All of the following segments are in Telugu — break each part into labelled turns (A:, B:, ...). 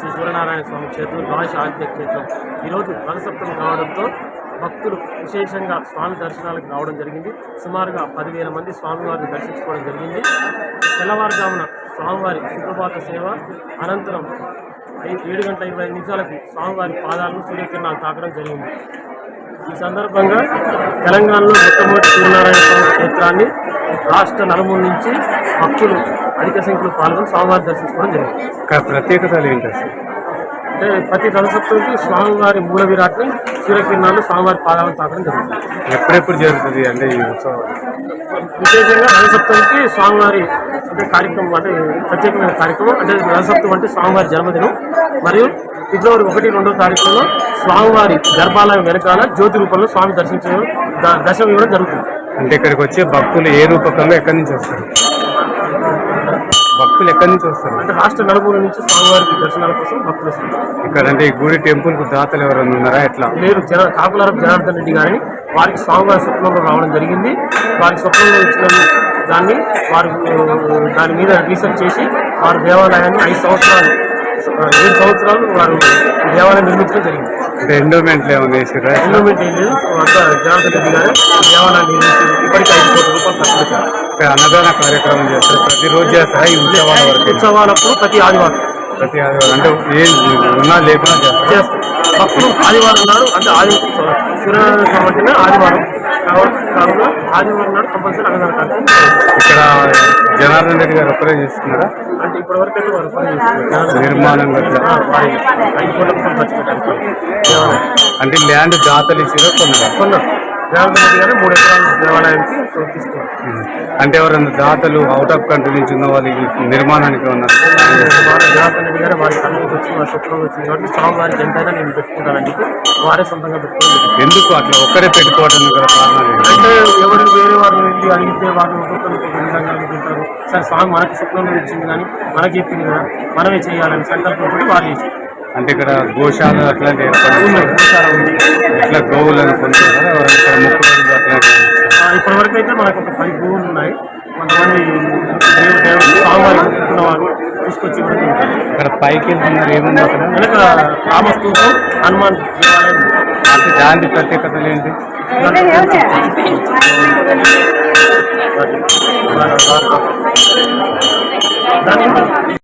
A: సత్యనారాయణ స్వామి క్షేత్రం ద్వాదశ ఆదిత్య క్షేత్రం ఈరోజు రథసప్తమి కావడంతో భక్తులు విశేషంగా స్వామి దర్శనాలకు రావడం జరిగింది. సుమారుగా పదివేల మంది స్వామివారిని దర్శించుకోవడం జరిగింది. తెల్లవారుజామున స్వామివారి సుప్రభాత సేవ అనంతరం ఐదు ఏడు గంటల ఇరవై నిమిషాలకి స్వామివారి పాదాలను సూర్యకిరణాలు తాకడం జరిగింది. ఈ సందర్భంగా తెలంగాణలో మొట్టమొదటి సూర్యనారాయణ స్వామి క్షేత్రాన్ని రాష్ట్ర నలుమూల నుంచి భక్తులు అధిక సంఖ్యలో పాల్గొని స్వామివారి దర్శించుకోవడం జరిగింది.
B: ప్రత్యేకతలు ఏంటి
A: అంటే ప్రతి రథసప్తమికి స్వామివారి మూల విరాట్ని సూర్యకిరణాలు స్వామివారి పాదాలను తాకడం జరుగుతుంది.
B: ఎప్పుడెప్పుడు జరుగుతుంది అంటే ఈ ఉత్సవం?
A: విశేషంగా రథసప్తమికి స్వామివారి అంటే కార్యక్రమం అంటే ప్రత్యేకమైన కార్యక్రమం అంటే రథసప్తమి అంటే స్వామివారి జన్మదినం. మరియు ఫిబ్రవరి ఒకటి రెండో తారీఖులో స్వామివారి గర్భాలయం వెనకాల జ్యోతి రూపంలో స్వామి దర్శించడం ద- దర్శనం ఇవ్వడం జరుగుతుంది.
B: అంటే ఇక్కడికి వచ్చే భక్తులు ఏ రూపకంలో ఎక్కడి నుంచి వస్తారు? భక్తులు ఎక్కడి నుంచి వస్తారు?
A: అంటే రాష్ట్ర నలుమూల నుంచి స్వామివారికి దర్శనాల కోసం భక్తులు వస్తున్నారు
B: ఇక్కడ అంటే ఈ గుడి టెంపుల్కు దాతలు ఎవరైనా ఉన్నారా? ఎట్లా?
A: లేరు. జన కాకులారం జనార్దన్ రెడ్డి గారిని వారికి స్వామివారి స్వప్నంలో రావడం జరిగింది. వారికి స్వప్నంలో ఇచ్చిన దాన్ని వారు దాని మీద రీసెర్చ్ చేసి వారు దేవాలయాన్ని ఐదు సంవత్సరాలు ఏడు సంవత్సరాలు వారు దేవాలయం నిర్మించడం జరిగింది.
B: అంటే ఎండోమెంట్లు ఏమైనా వేసిరా
A: ఎండోమెంట్ ఏం లేదు. అంతా జనార్దన్ రెడ్డి గారు ఈ దేవాలయాన్ని నిర్మించి ఇప్పటికీ ఐదు కోట్ల రూపాయలు ఖర్చు పెట్టారు.
B: అన్నదాన కార్యక్రమం చేస్తారు. ప్రతిరోజు చేస్తారా? ఈ ఉత్సవాల వరకు?
A: ఉత్సవాలప్పుడు ప్రతి ఆదివారం.
B: ప్రతి ఆదివారం. అంటే ఏం ఉన్నా లేకున్నా చేస్తారు.
A: చేస్తాం భక్తులు ఆదివారం నాడు అంటే ఆది అంటేనే ఆదివారం. కావున ఆదివారం నాడు కంపల్సరీ అన్నదాన కార్యక్రమం చేస్తాం.
B: ఇక్కడ జనార్దన్ రెడ్డి గారు ఒక్కరే చేస్తున్నారా?
A: అంటే ఇప్పటి వరకు అయితే వారు పని చేస్తున్నారు
B: నిర్మాణం అంటే ల్యాండ్ దాతలు ఇచ్చిరా కొన్నారా?
A: కొన్నాం రెడ్డి గారు మూడు ఎకరాల దేవాలయానికి తీసుకున్నారు
B: అంటే ఎవరైనా దాతలు అవుట్ ఆఫ్ కంట్రీ నుంచి ఉన్న వాళ్ళు ఈ నిర్మాణానికి ఉన్నారు
A: వారు జనార్దన్ రెడ్డి గారు వారి కళ్ళకి వచ్చి వారి వచ్చింది కాబట్టి స్వామివారికి ఎంతైనా నేను వారే సొంతంగా పెట్టుకోవాలి
B: ఎందుకు అట్లా ఒక్కరే పెట్టుకోవడానికి గల కారణాలు?
A: అంటే ఎవరు వేరే వారిని వెళ్ళి అడిగితే ఒక్కొక్క విధంగా అనుకుంటారు సరే స్వామి మనకి స్వప్నంలో ఇచ్చింది కానీ మనకి చెప్పింది కదా మనమే చేయాలని సంకల్పంతో వారు చేశారు
B: అంటే ఇక్కడ గోశాల అట్లాంటి
A: గోశాల ఉంది.
B: ఇట్లా గోవులను పొందుతారా ఎవరైనా ఇక్కడ అట్లాంటి
A: ఇప్పటి వరకు అయితే మనకు ఒక పది భూములు ఉన్నాయి కొంతమంది స్వామివారి వారు తీసుకొచ్చి.
B: ఇక్కడ పైకి వెళ్తున్నారు ఏముంది అక్కడ
A: వెనక రామస్తూపం హనుమాన్ దేవాలయం.
B: అంటే దాని ప్రత్యేకతలు ఏంటి
A: దాని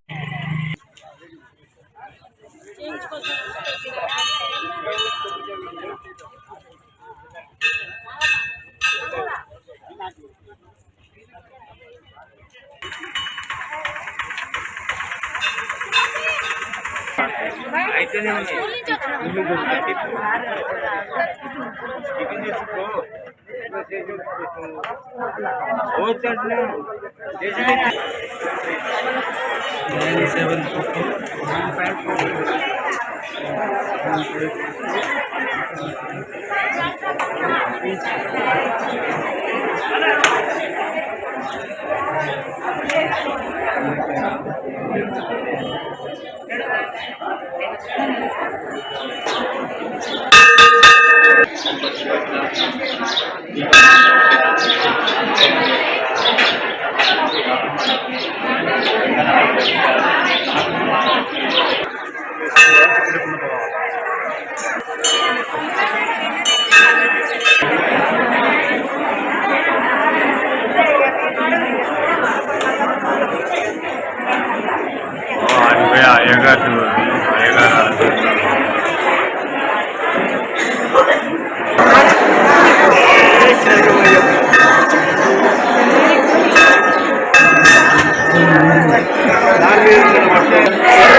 B: nine seven
C: one five four 哇，
B: 你回来也该吃了。
C: Thank you.